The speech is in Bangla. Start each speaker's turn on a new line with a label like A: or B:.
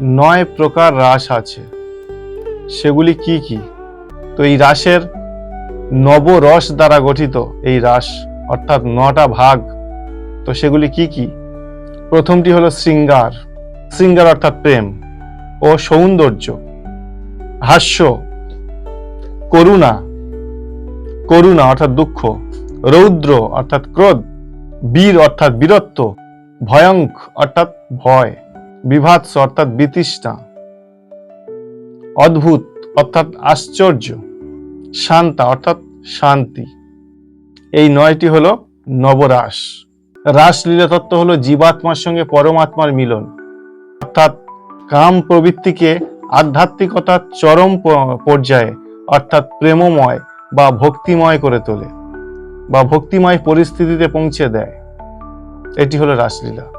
A: নয় প্রকার রাস আছে। সেগুলি কি কি? তো এই রাসের নবরস দ্বারা গঠিত এই রাস অর্থাৎ নটা ভাগ। তো সেগুলি কি কি? প্রথমটি হলো শৃঙ্গার। শৃঙ্গার অর্থাৎ প্রেম ও সৌন্দর্য। হাস্য, করুণা করুণা অর্থাৎ দুঃখ। রৌদ্র অর্থাৎ ক্রোধ। বীর অর্থাৎ বীরত্ব। ভয়ঙ্ক অর্থাৎ ভয়। বিভাৎস, অর্থাৎ বিতৃষ্ণা। অদ্ভুত, অর্থাৎ আশ্চর্য। শান্তা, অর্থাৎ শান্তি। এই নয়টি হলো নবরাস রাসলীলা তত্ত্ব হলো জীবাত্মার সঙ্গে পরমাত্মার মিলন। অর্থাৎ কাম প্রবৃত্তিকে আধ্যাত্মিকতার চরম পর্যায়ে, অর্থাৎ প্রেমময় বা ভক্তিময় করে তোলে বা ভক্তিময় পরিস্থিতিতে পৌঁছে দেয়। এটি হলো রাসলীলা।